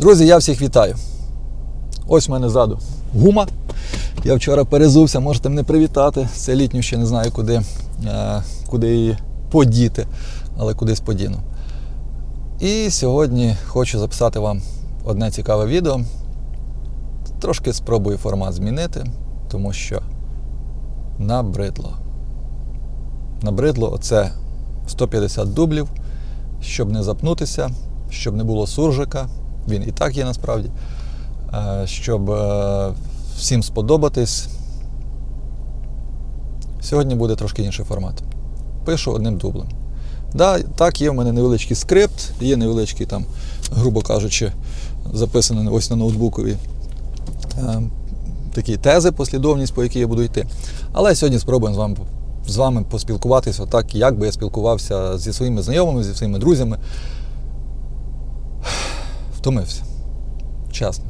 Друзі, я всіх вітаю. Ось в мене ззаду гума. Я вчора перезувся, можете мене привітати. Це літню ще не знаю, куди, е, куди її подіти, але кудись подіну. І сьогодні хочу записати вам одне цікаве відео. Трошки спробую формат змінити, тому що набридло. Набридло оце 150 дублів, щоб не запнутися, щоб не було суржика. Він і так є насправді. Е, Щоб е, всім сподобатись. Сьогодні буде трошки інший формат. Пишу одним дублем. Да, так, є в мене невеличкий скрипт, є невеличкий там, грубо кажучи, записаний ось на ноутбукові е, такі тези, послідовність, по якій я буду йти. Але сьогодні спробуємо з вами, з вами поспілкуватися так, як би я спілкувався зі своїми знайомими, зі своїми друзями. Втомився. Чесно.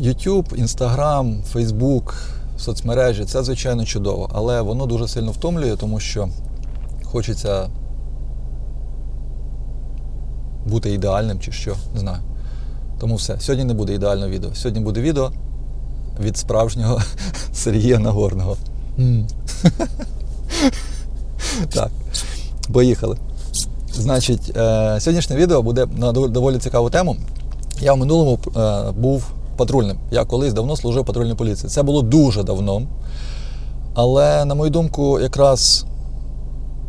YouTube, Instagram, Facebook, соцмережі це, звичайно, чудово, але воно дуже сильно втомлює, тому що хочеться бути ідеальним чи що, не знаю. Тому все. Сьогодні не буде ідеального відео. Сьогодні буде відео від справжнього Сергія Нагорного. М. Так, поїхали. Значить, е, сьогоднішнє відео буде на доволі цікаву тему. Я в минулому е, був патрульним. Я колись давно служив патрульній поліції. Це було дуже давно. Але, на мою думку, якраз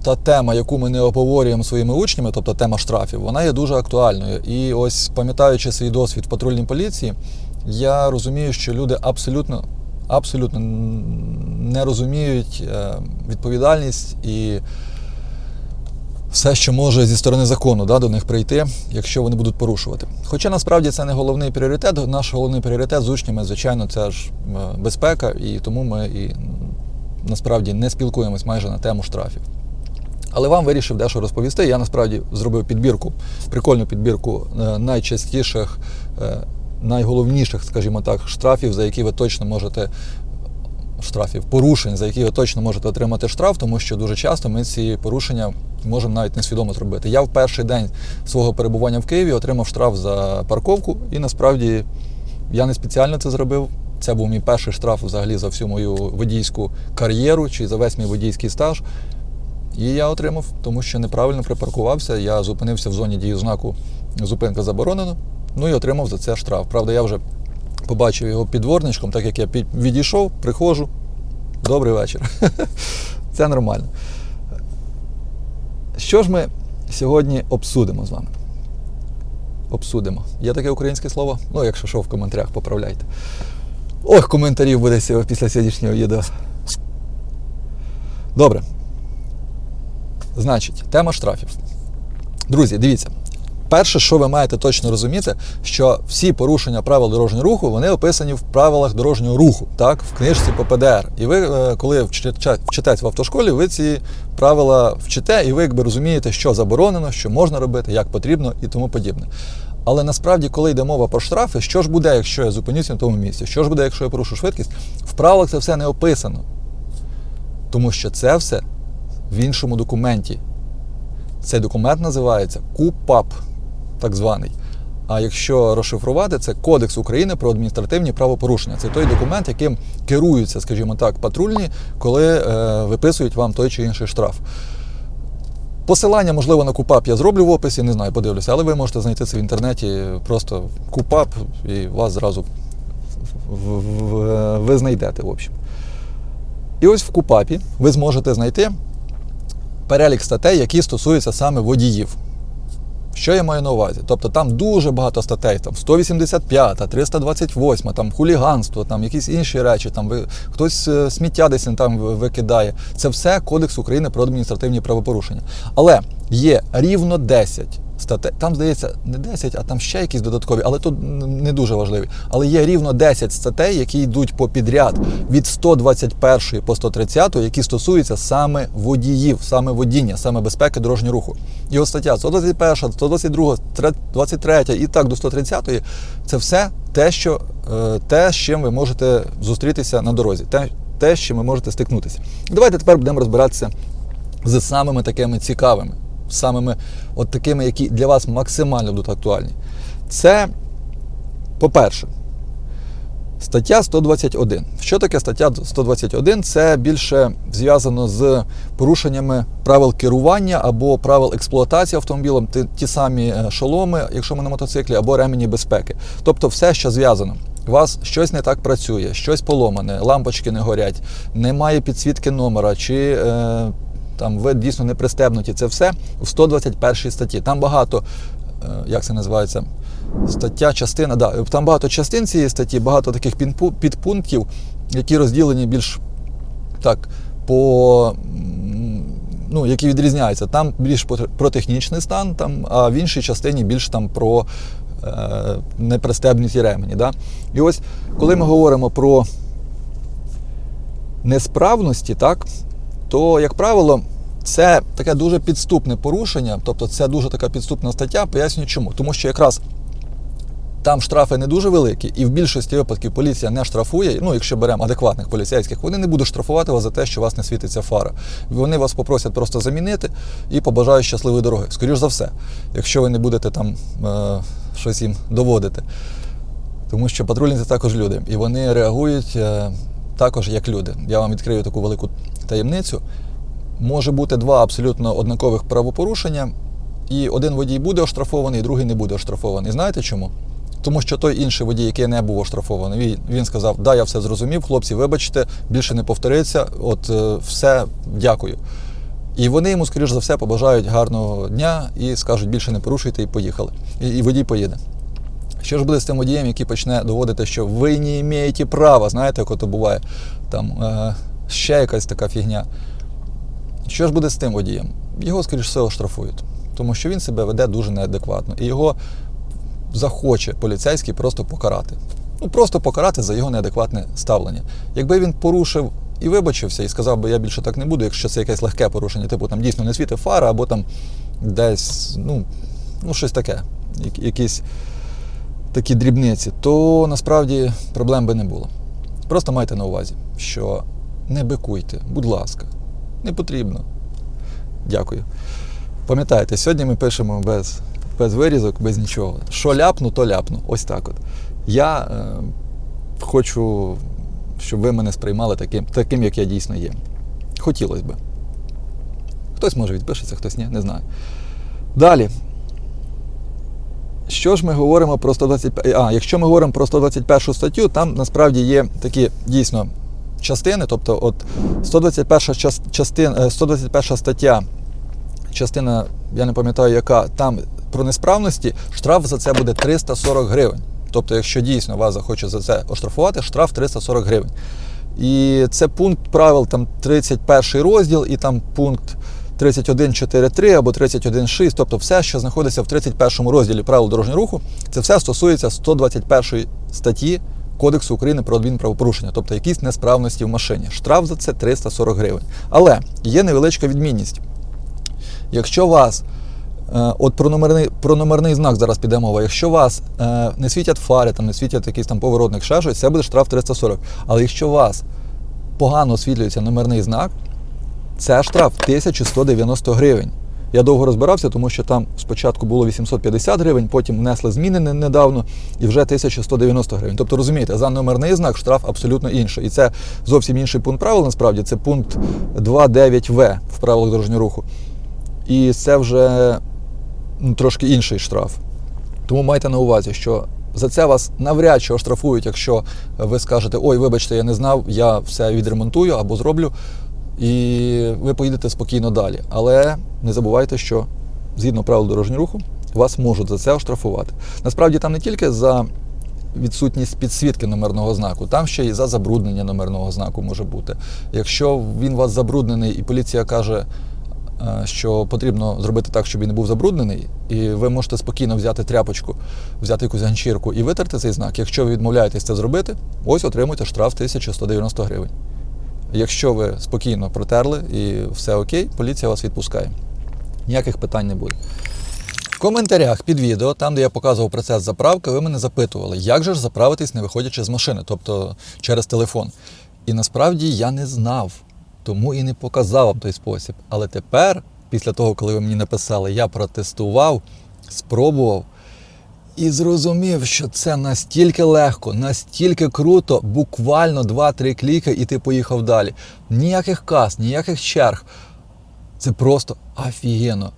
та тема, яку ми не обговорюємо своїми учнями, тобто тема штрафів, вона є дуже актуальною. І ось пам'ятаючи свій досвід в патрульній поліції, я розумію, що люди абсолютно, абсолютно не розуміють е, відповідальність і все, що може зі сторони закону да, до них прийти, якщо вони будуть порушувати. Хоча насправді це не головний пріоритет. Наш головний пріоритет з учнями, звичайно, це ж безпека, і тому ми і насправді не спілкуємось майже на тему штрафів. Але вам вирішив дещо розповісти. Я насправді зробив підбірку, прикольну підбірку е, найчастіших, е, найголовніших, скажімо так, штрафів, за які ви точно можете. Штрафів, порушень, за які ви точно можете отримати штраф, тому що дуже часто ми ці порушення можемо навіть несвідомо зробити. Я в перший день свого перебування в Києві отримав штраф за парковку, і насправді я не спеціально це зробив. Це був мій перший штраф взагалі за всю мою водійську кар'єру чи за весь мій водійський стаж. І я отримав, тому що неправильно припаркувався. Я зупинився в зоні дії знаку зупинка заборонено. Ну і отримав за це штраф. Правда, я вже побачив його підворничком, так як я відійшов, приходжу. Добрий вечір. Це нормально. Що ж ми сьогодні обсудимо з вами? Обсудимо. Є таке українське слово? Ну, якщо що, в коментарях поправляйте. Ох, коментарів буде після сьогоднішнього відео. Добре. Значить, тема штрафів. Друзі, дивіться. Перше, що ви маєте точно розуміти, що всі порушення правил дорожнього руху вони описані в правилах дорожнього руху, так, в книжці по ПДР. І ви, е, коли вчите- вчитесь в автошколі, ви ці правила вчите, і ви якби розумієте, що заборонено, що можна робити, як потрібно і тому подібне. Але насправді, коли йде мова про штрафи, що ж буде, якщо я зупинюся на тому місці? Що ж буде, якщо я порушу швидкість? В правилах це все не описано. Тому що це все в іншому документі. Цей документ називається КУПАП, так званий. А якщо розшифрувати, це Кодекс України про адміністративні правопорушення. Це той документ, яким керуються, скажімо так, патрульні, коли е, виписують вам той чи інший штраф. Посилання, можливо, на КУПАП я зроблю в описі, не знаю, подивлюся, але ви можете знайти це в інтернеті, просто КУПАП, і вас зразу ви знайдете, в общем. І ось в КУПАПі ви зможете знайти перелік статей, які стосуються саме водіїв. Що я маю на увазі? Тобто там дуже багато статей, там 185, 328, там хуліганство, там якісь інші речі, там ви, хтось е, сміття десь там викидає. Це все Кодекс України про адміністративні правопорушення. Але є рівно 10 статей. Там, здається, не 10, а там ще якісь додаткові, але тут не дуже важливі. Але є рівно 10 статей, які йдуть по підряд від 121 по 130, які стосуються саме водіїв, саме водіння, саме безпеки дорожнього руху. І от стаття 121, 122, 23 і так до 130 це все те, що, е, те, з чим ви можете зустрітися на дорозі, те, те, з чим ви можете стикнутися. Давайте тепер будемо розбиратися з самими такими цікавими, самими от такими, які для вас максимально будуть актуальні. Це, по-перше, Стаття 121. Що таке стаття 121? Це більше зв'язано з порушеннями правил керування або правил експлуатації автомобілем, ті, самі е, шоломи, якщо ми на мотоциклі, або ремені безпеки. Тобто все, що зв'язано. У вас щось не так працює, щось поломане, лампочки не горять, немає підсвітки номера, чи е, там ви дійсно не пристебнуті. Це все в 121 статті. Там багато, е, як це називається, стаття, частина. Да, там багато частин цієї статті, багато таких підпунктів, які розділені більш так по. Ну, які відрізняються. Там більш про- технічний стан, там, а в іншій частині більш там про е, непристебнуті ремені. Да? І ось коли ми говоримо про несправності, так, то, як правило, це таке дуже підступне порушення, тобто це дуже така підступна стаття. Пояснюю чому. Тому що якраз там штрафи не дуже великі, і в більшості випадків поліція не штрафує. Ну, якщо беремо адекватних поліцейських, вони не будуть штрафувати вас за те, що у вас не світиться фара. Вони вас попросять просто замінити і побажають щасливої дороги. Скоріш за все, якщо ви не будете там е, щось їм доводити. Тому що патрульні це також люди, і вони реагують е, також як люди. Я вам відкрию таку велику таємницю. Може бути два абсолютно однакових правопорушення, і один водій буде оштрафований, другий не буде оштрафований. Знаєте чому? Тому що той інший водій, який не був оштрафований, він, сказав: Да, я все зрозумів, хлопці, вибачте, більше не повториться. От е, все, дякую. І вони йому, скоріш за все, побажають гарного дня і скажуть, більше не порушуйте і поїхали. І, і водій поїде. Що ж буде з тим водієм, який почне доводити, що ви не маєте права, знаєте, як ото буває, там е, ще якась така фігня. Що ж буде з тим водієм? Його, скоріш все, оштрафують, тому що він себе веде дуже неадекватно. І його захоче поліцейський просто покарати. Ну, просто покарати за його неадекватне ставлення. Якби він порушив і вибачився, і сказав би, я більше так не буду, якщо це якесь легке порушення, типу там дійсно не світить фара, або там десь, ну, ну щось таке, як- якісь такі дрібниці, то насправді проблем би не було. Просто майте на увазі, що не бикуйте, будь ласка, не потрібно. Дякую. Пам'ятайте, сьогодні ми пишемо без, без вирізок, без нічого. Що ляпну, то ляпну. Ось так от. Я е, хочу, щоб ви мене сприймали таким, таким, як я дійсно є. Хотілося б. Хтось може відпишеться, хтось ні, не знаю. Далі. Що ж ми говоримо про 125. А, якщо ми говоримо про 121 статтю, там насправді є такі дійсно частини, тобто от 121 час- частин, е, 121 стаття, частина, я не пам'ятаю, яка, там про несправності, штраф за це буде 340 гривень. Тобто, якщо дійсно вас захоче за це оштрафувати, штраф 340 гривень. І це пункт правил там 31 розділ, і там пункт 31.4.3 або 31.6, тобто все, що знаходиться в 31 розділі правил дорожнього руху, це все стосується 121 статті Кодексу України про адмінправопорушення, тобто якісь несправності в машині. Штраф за це 340 гривень. Але є невеличка відмінність. Якщо вас, е, от про номерний, про номерний знак зараз піде мова, якщо вас е, не світять фари, там, не світять якийсь там поворотник, ще щось, це буде штраф 340. Але якщо вас погано освітлюється номерний знак, це штраф 1190 гривень. Я довго розбирався, тому що там спочатку було 850 гривень, потім внесли зміни недавно і вже 1190 гривень. Тобто, розумієте, за номерний знак штраф абсолютно інший. І це зовсім інший пункт правил, насправді, це пункт 2.9В в правилах дорожнього руху. І це вже ну, трошки інший штраф. Тому майте на увазі, що за це вас навряд чи оштрафують, якщо ви скажете, ой, вибачте, я не знав, я все відремонтую або зроблю, і ви поїдете спокійно далі. Але не забувайте, що згідно правил дорожнього руху вас можуть за це оштрафувати. Насправді там не тільки за відсутність підсвітки номерного знаку, там ще й за забруднення номерного знаку може бути. Якщо він у вас забруднений і поліція каже, е, що потрібно зробити так, щоб він не був забруднений, і ви можете спокійно взяти тряпочку, взяти якусь ганчірку і витерти цей знак. Якщо ви відмовляєтесь це зробити, ось отримуєте штраф 1190 гривень. Якщо ви спокійно протерли і все окей, поліція вас відпускає. Ніяких питань не буде. В коментарях під відео, там де я показував процес заправки, ви мене запитували, як же ж заправитись, не виходячи з машини, тобто через телефон. І насправді я не знав, тому і не показав вам той спосіб. Але тепер, після того, коли ви мені написали, я протестував, спробував. І зрозумів, що це настільки легко, настільки круто, буквально 2-3 кліки, і ти поїхав далі. Ніяких кас, ніяких черг. Це просто офігенно.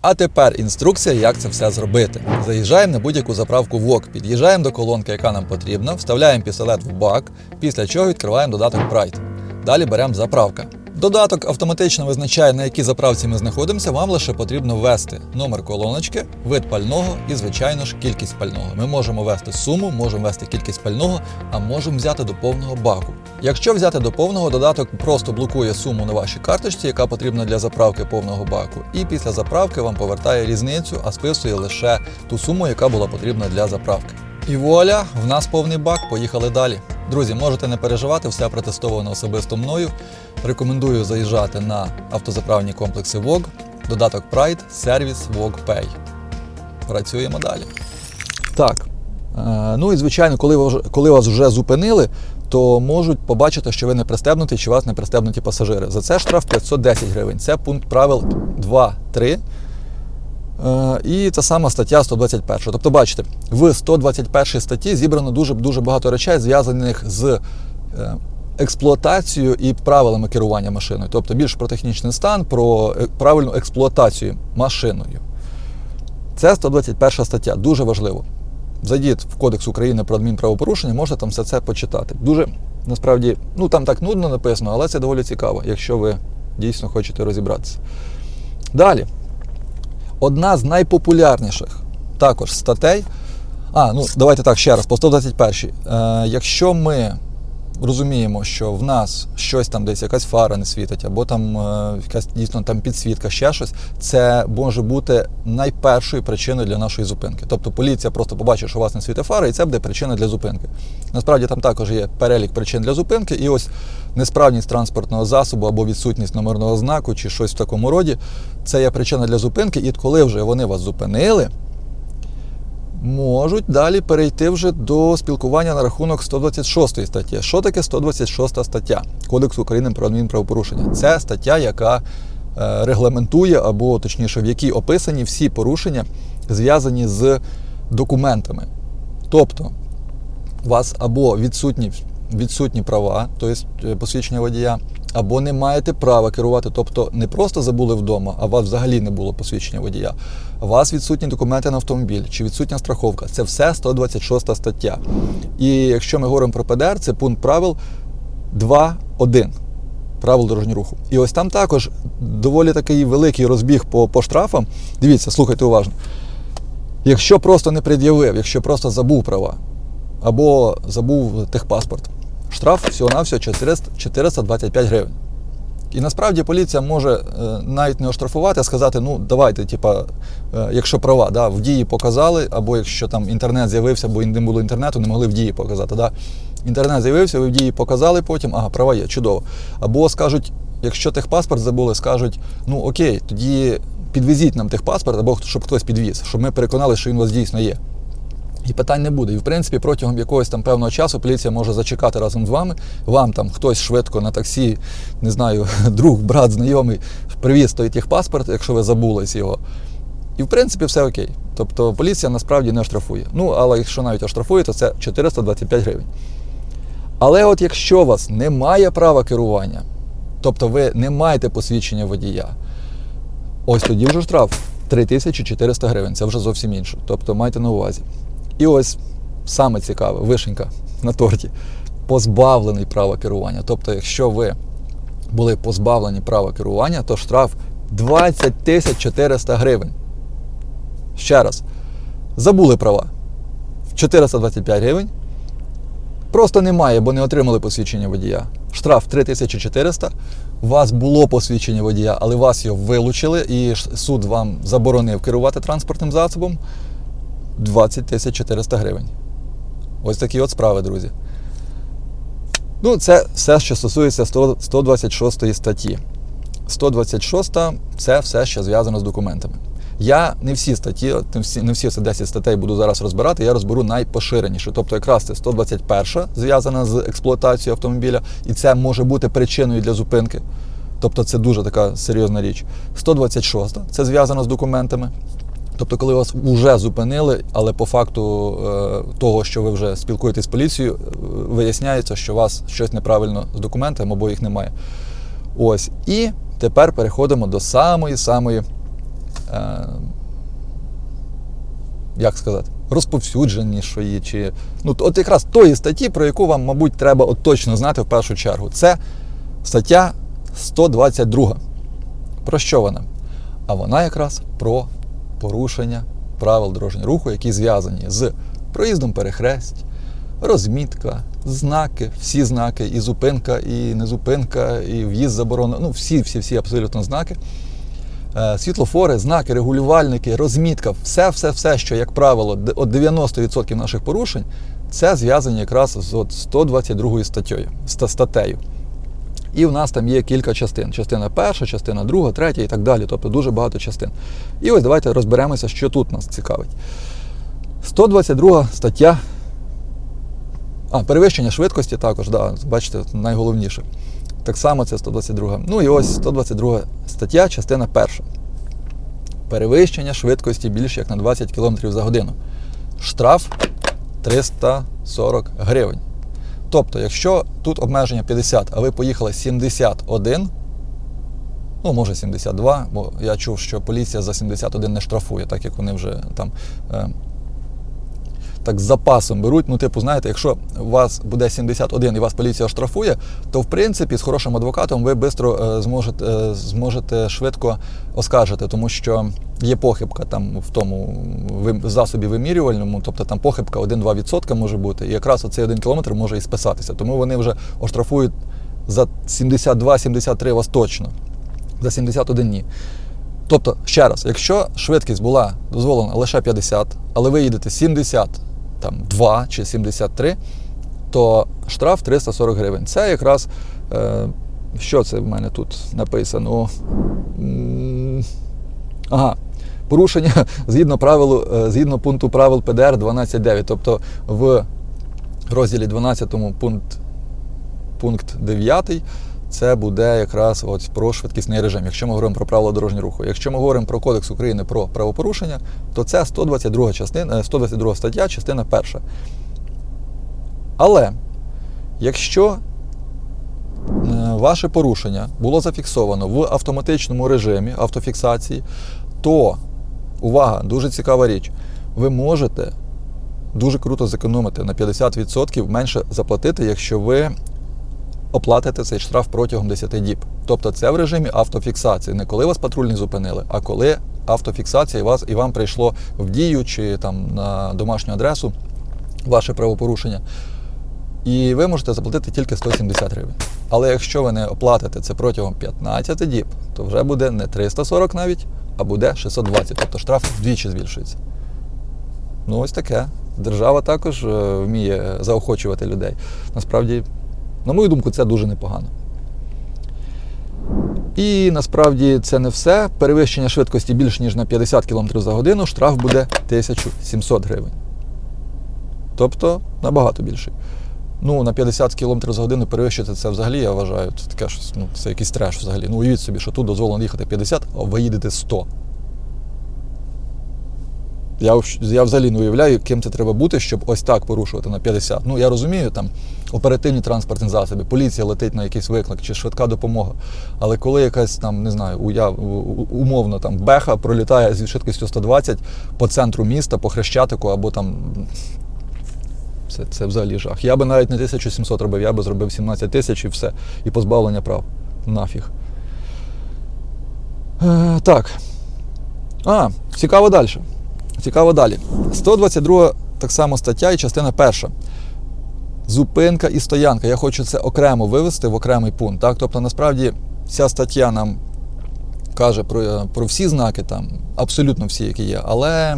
А тепер інструкція, як це все зробити. Заїжджаємо на будь-яку заправку ВОК, під'їжджаємо до колонки, яка нам потрібна, вставляємо пістолет в бак, після чого відкриваємо додаток Pride. Далі беремо заправка. Додаток автоматично визначає, на якій заправці ми знаходимося. Вам лише потрібно ввести номер колоночки, вид пального і, звичайно ж, кількість пального. Ми можемо ввести суму, можемо ввести кількість пального, а можемо взяти до повного баку. Якщо взяти до повного, додаток просто блокує суму на вашій карточці, яка потрібна для заправки повного баку, і після заправки вам повертає різницю, а списує лише ту суму, яка була потрібна для заправки. І вуаля, в нас повний бак, поїхали далі. Друзі, можете не переживати, все протестовано особисто мною. Рекомендую заїжджати на автозаправні комплекси VOG, додаток Pride, сервіс VOG Pay. Працюємо далі. Так. Е, ну і звичайно, коли, ви коли вас вже зупинили, то можуть побачити, що ви не пристебнуті чи вас не пристебнуті пасажири. За це штраф 510 гривень. Це пункт правил 2.3. Е, І та сама стаття 121. Тобто, бачите, в 121 статті зібрано дуже дуже багато речей, зв'язаних з е, експлуатацією і правилами керування машиною. Тобто більш про технічний стан, про е, правильну експлуатацію машиною. Це 121 стаття, дуже важливо. Зайдіть в Кодекс України про адмінправопорушення, можете там все це почитати. Дуже насправді, ну там так нудно написано, але це доволі цікаво, якщо ви дійсно хочете розібратися. Далі. Одна з найпопулярніших також статей. А, ну давайте так ще раз, по 121. Е, якщо ми розуміємо, що в нас щось там десь якась фара не світить, або там е, якась дійсно там підсвітка, ще щось, це може бути найпершою причиною для нашої зупинки. Тобто поліція просто побачить, що у вас не світить фара, і це буде причина для зупинки. Насправді там також є перелік причин для зупинки, і ось несправність транспортного засобу або відсутність номерного знаку, чи щось в такому роді, це є причина для зупинки. І коли вже вони вас зупинили, можуть далі перейти вже до спілкування на рахунок 126 статті. Що таке 126 стаття Кодексу України про адмінправопорушення? Це стаття, яка е, регламентує, або точніше, в якій описані всі порушення, зв'язані з документами. Тобто, у вас або відсутні, відсутні права, тобто посвідчення водія, або не маєте права керувати, тобто не просто забули вдома, а у вас взагалі не було посвідчення водія. У вас відсутні документи на автомобіль чи відсутня страховка. Це все 126 стаття. І якщо ми говоримо про ПДР, це пункт правил 2.1 правил дорожнього руху. І ось там також доволі такий великий розбіг по, по штрафам. Дивіться, слухайте уважно. Якщо просто не пред'явив, якщо просто забув права або забув техпаспорт, штраф всього-навсього 425 гривень. І насправді поліція може е, навіть не оштрафувати, а сказати: ну давайте, типа, е, якщо права да, в дії показали, або якщо там інтернет з'явився, бо не було інтернету, не могли в дії показати. Да. Інтернет з'явився, ви в дії показали потім, ага, права є, чудово. Або скажуть, якщо техпаспорт забули, скажуть, ну окей, тоді підвезіть нам техпаспорт, або щоб хтось підвіз, щоб ми переконали, що він у вас дійсно є. І питань не буде. І в принципі, протягом якогось там певного часу поліція може зачекати разом з вами. Вам там хтось швидко на таксі, не знаю, друг, брат, знайомий, привіз той техпаспорт, якщо ви забулись його. І в принципі все окей. Тобто поліція насправді не оштрафує. Ну, але якщо навіть оштрафує, то це 425 гривень. Але от якщо у вас немає права керування, тобто ви не маєте посвідчення водія, ось тоді вже штраф 3400 гривень. Це вже зовсім інше. Тобто майте на увазі. І ось саме цікаве, вишенька на торті, позбавлений права керування. Тобто, якщо ви були позбавлені права керування, то штраф 20 тисяч 400 гривень. Ще раз, забули права 425 гривень. Просто немає, бо не отримали посвідчення водія. Штраф 3400. У вас було посвідчення водія, але вас його вилучили, і суд вам заборонив керувати транспортним засобом. 20 тисяч 400 гривень. Ось такі от справи, друзі. Ну, це все, що стосується 100 126 статті. 126 це все, що зв'язано з документами. Я не всі статті, не всі, не всі це 10 статей буду зараз розбирати, я розберу найпоширеніше. Тобто, якраз це 121 зв'язана з експлуатацією автомобіля, і це може бути причиною для зупинки. Тобто це дуже така серйозна річ. 126 це зв'язано з документами. Тобто, коли вас вже зупинили, але по факту е, того, що ви вже спілкуєтесь з поліцією, е, виясняється, що у вас щось неправильно з документами або їх немає. Ось. І тепер переходимо до самої-самої, е, як сказати, розповсюдженішої, чи ну, от якраз тої статті, про яку вам, мабуть, треба от точно знати в першу чергу. Це стаття 122. Про що вона? А вона якраз про порушення правил дорожнього руху, які зв'язані з проїздом перехресть, розмітка, знаки, всі знаки, і зупинка, і незупинка, і в'їзд заборонено. Ну, всі, всі, всі абсолютно знаки. Е, Світлофори, знаки, регулювальники, розмітка, все, все, все, що, як правило, от 90% наших порушень, це зв'язані якраз з от 122 статтею, статтею. І в нас там є кілька частин: частина перша, частина друга, третя і так далі. Тобто дуже багато частин. І ось давайте розберемося, що тут нас цікавить. 122 стаття. А, перевищення швидкості також, да, бачите, найголовніше. Так само це 122. Ну і ось 122 стаття, частина перша. Перевищення швидкості більше як на 20 км за годину. Штраф 340 гривень. Тобто, якщо тут обмеження 50, а ви поїхали 71, ну може 72, бо я чув, що поліція за 71 не штрафує, так як вони вже там е, так з запасом беруть. Ну, типу, знаєте, якщо у вас буде 71 і вас поліція штрафує, то в принципі з хорошим адвокатом ви швидко зможете, е, зможете швидко оскаржити, тому що є похибка там в тому ви- засобі вимірювальному, тобто там похибка 1-2% може бути, і якраз оцей 1 кілометр може і списатися. Тому вони вже оштрафують за 72-73 вас точно, за 71 ні. Тобто, ще раз, якщо швидкість була дозволена лише 50, але ви їдете 72 чи 73, то штраф 340 гривень. Це якраз, е, що це в мене тут написано? Ага. Порушення згідно правилу, е, згідно пункту правил ПДР 12.9. Тобто в розділі 12 пункт, пункт 9 це буде якраз от про швидкісний режим, якщо ми говоримо про правила дорожнього руху. Якщо ми говоримо про Кодекс України про правопорушення, то це 122 частина, е, 122 стаття, частина перша. Але якщо е, ваше порушення було зафіксовано в автоматичному режимі автофіксації, то увага, дуже цікава річ. Ви можете дуже круто зекономити на 50% менше заплатити, якщо ви оплатите цей штраф протягом 10 діб. Тобто це в режимі автофіксації, не коли вас патрульні зупинили, а коли автофіксація вас і вам прийшло в дію чи там на домашню адресу ваше правопорушення. І ви можете заплатити тільки 170 гривень. Але якщо ви не оплатите це протягом 15 діб, то вже буде не 340 навіть, а буде 620. Тобто штраф вдвічі збільшується. Ну, ось таке. Держава також е, вміє заохочувати людей. Насправді, на мою думку, це дуже непогано. І насправді це не все. Перевищення швидкості більш ніж на 50 км за годину, штраф буде 1700 гривень. Тобто набагато більший. Ну, на 50 км за годину перевищити це взагалі, я вважаю, це таке щось, ну, це якийсь треш взагалі. Ну, уявіть собі, що тут дозволено їхати 50, а ви їдете 100. Я, я взагалі не уявляю, ким це треба бути, щоб ось так порушувати на 50. Ну, я розумію, там оперативні транспортні засоби, поліція летить на якийсь виклик чи швидка допомога. Але коли якась там, не знаю, уяв, умовно там беха пролітає зі швидкістю 120 по центру міста, по хрещатику або там. Це, це взагалі жах. Я би навіть не 1700 робив, я би зробив 17 тисяч і все. І позбавлення прав. Нафіг. Е, так. А, цікаво далі. Цікаво далі. 122 так само стаття і частина перша. Зупинка і стоянка. Я хочу це окремо вивести в окремий пункт. Так? Тобто, насправді, ця стаття нам каже про, про всі знаки, там, абсолютно всі, які є, але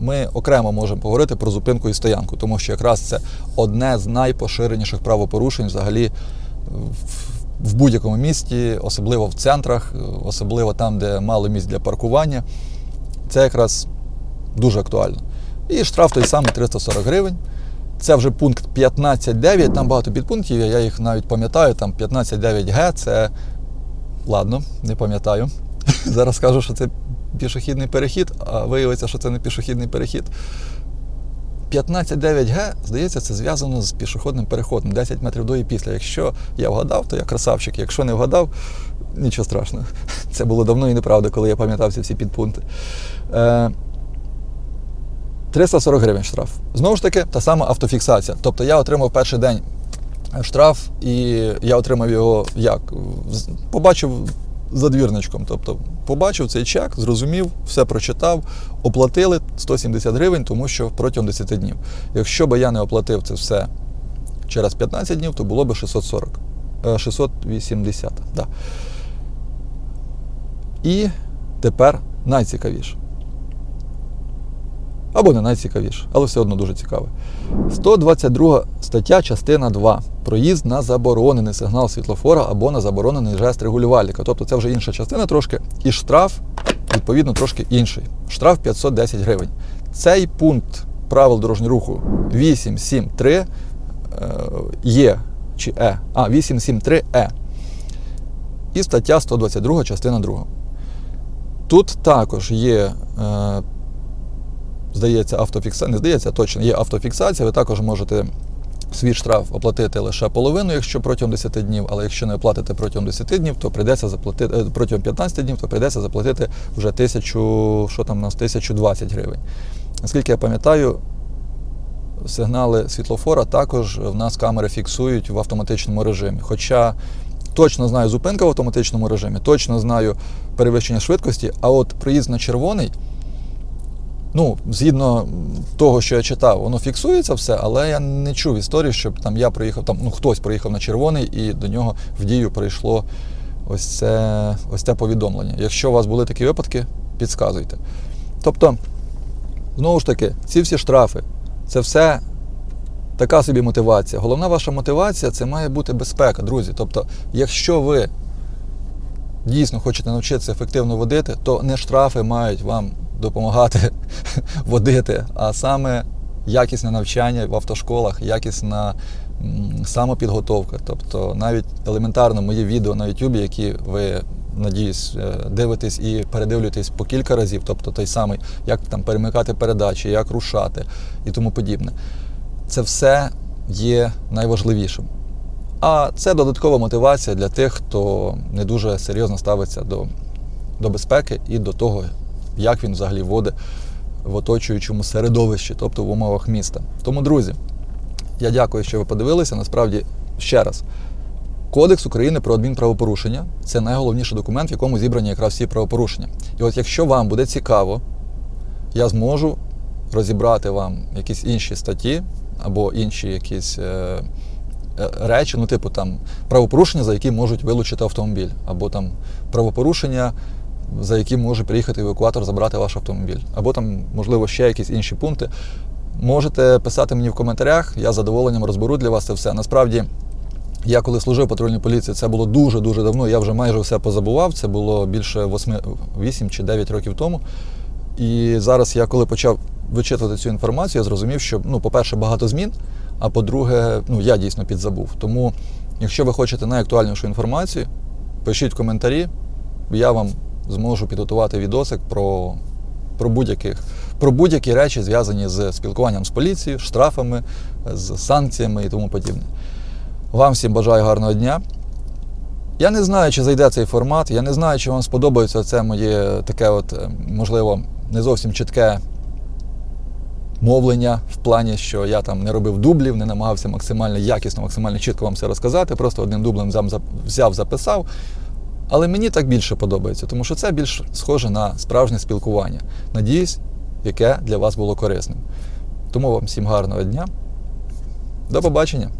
ми окремо можемо поговорити про зупинку і стоянку, тому що якраз це одне з найпоширеніших правопорушень взагалі в, будь-якому місті, особливо в центрах, особливо там, де мало місць для паркування. Це якраз дуже актуально. І штраф той самий 340 гривень. Це вже пункт 15.9, там багато підпунктів, я їх навіть пам'ятаю, там 15.9Г це. Ладно, не пам'ятаю. Зараз скажу, що це пішохідний перехід, а виявиться, що це не пішохідний перехід. 15-9Г, здається, це зв'язано з пішохідним переходом 10 метрів до і після. Якщо я вгадав, то я красавчик. Якщо не вгадав, нічого страшного. Це було давно і неправда, коли я пам'ятав ці всі підпункти. Е, 340 гривень штраф. Знову ж таки, та сама автофіксація. Тобто я отримав перший день штраф, і я отримав його як? Побачив за двірничком. Тобто побачив цей чек, зрозумів, все прочитав, оплатили 170 гривень, тому що протягом 10 днів. Якщо би я не оплатив це все через 15 днів, то було б 640. Е, 680. Да. І тепер найцікавіше. Або не найцікавіше, але все одно дуже цікаве. 122 стаття, частина 2. Проїзд на заборонений сигнал світлофора або на заборонений жест регулювальника. Тобто це вже інша частина трошки. І штраф, відповідно, трошки інший. Штраф 510 гривень. Цей пункт правил дорожнього руху 873 е, є чи Е. А, 873 Е. І стаття 122, частина 2. Тут також є. Е, здається, автофіксація, не здається, точно є автофіксація. Ви також можете свій штраф оплатити лише половину, якщо протягом 10 днів, але якщо не оплатите протягом 10 днів, то прийдеться заплатити е, протягом 15 днів, то прийдеться заплатити вже тисячу, що там у нас 1020 гривень. Наскільки я пам'ятаю, сигнали світлофора також в нас камери фіксують в автоматичному режимі. Хоча точно знаю зупинка в автоматичному режимі, точно знаю перевищення швидкості, а от проїзд на червоний. Ну, згідно того, що я читав, воно фіксується все, але я не чув історії, щоб там я проїхав, там ну хтось проїхав на червоний і до нього в дію прийшло ось це, ось це повідомлення. Якщо у вас були такі випадки, підказуйте. Тобто, знову ж таки, ці всі штрафи, це все така собі мотивація. Головна ваша мотивація це має бути безпека, друзі. Тобто, якщо ви дійсно хочете навчитися ефективно водити, то не штрафи мають вам допомагати водити, а саме якісне навчання в автошколах, якісна самопідготовка. Тобто навіть елементарно мої відео на YouTube, які ви. Надіюсь, е, дивитесь і передивлюєтесь по кілька разів, тобто той самий, як там перемикати передачі, як рушати і тому подібне. Це все є найважливішим. А це додаткова мотивація для тих, хто не дуже серйозно ставиться до, до безпеки і до того, як він взагалі водить в оточуючому середовищі, тобто в умовах міста. Тому, друзі, я дякую, що ви подивилися. Насправді, ще раз, Кодекс України про адмінправопорушення це найголовніший документ, в якому зібрані якраз всі правопорушення. І от якщо вам буде цікаво, я зможу розібрати вам якісь інші статті або інші якісь. Е, е, Речі, ну, типу там правопорушення, за які можуть вилучити автомобіль, або там правопорушення, за які може приїхати евакуатор забрати ваш автомобіль, або там, можливо, ще якісь інші пункти. Можете писати мені в коментарях, я з задоволенням розберу для вас це все. Насправді, я коли служив патрульній поліції, це було дуже-дуже давно. Я вже майже все позабував. Це було більше 8, 8 чи 9 років тому. І зараз я, коли почав вичитувати цю інформацію, я зрозумів, що, ну, по-перше, багато змін, а по-друге, ну, я дійсно підзабув. Тому, якщо ви хочете найактуальнішу інформацію, пишіть в коментарі, я вам зможу підготувати відосик про, про, будь-яких, про будь-які речі, зв'язані з спілкуванням з поліцією, штрафами, з санкціями і тому подібне. Вам всім бажаю гарного дня. Я не знаю, чи зайде цей формат, я не знаю, чи вам сподобається це моє таке, от, е, можливо, не зовсім чітке мовлення в плані, що я там не робив дублів, не намагався максимально якісно, максимально чітко вам все розказати, просто одним дублем взяв- взяв, записав. Але мені так більше подобається, тому що це більш схоже на справжнє спілкування. Надіюсь, яке для вас було корисним. Тому вам всім гарного дня. До побачення!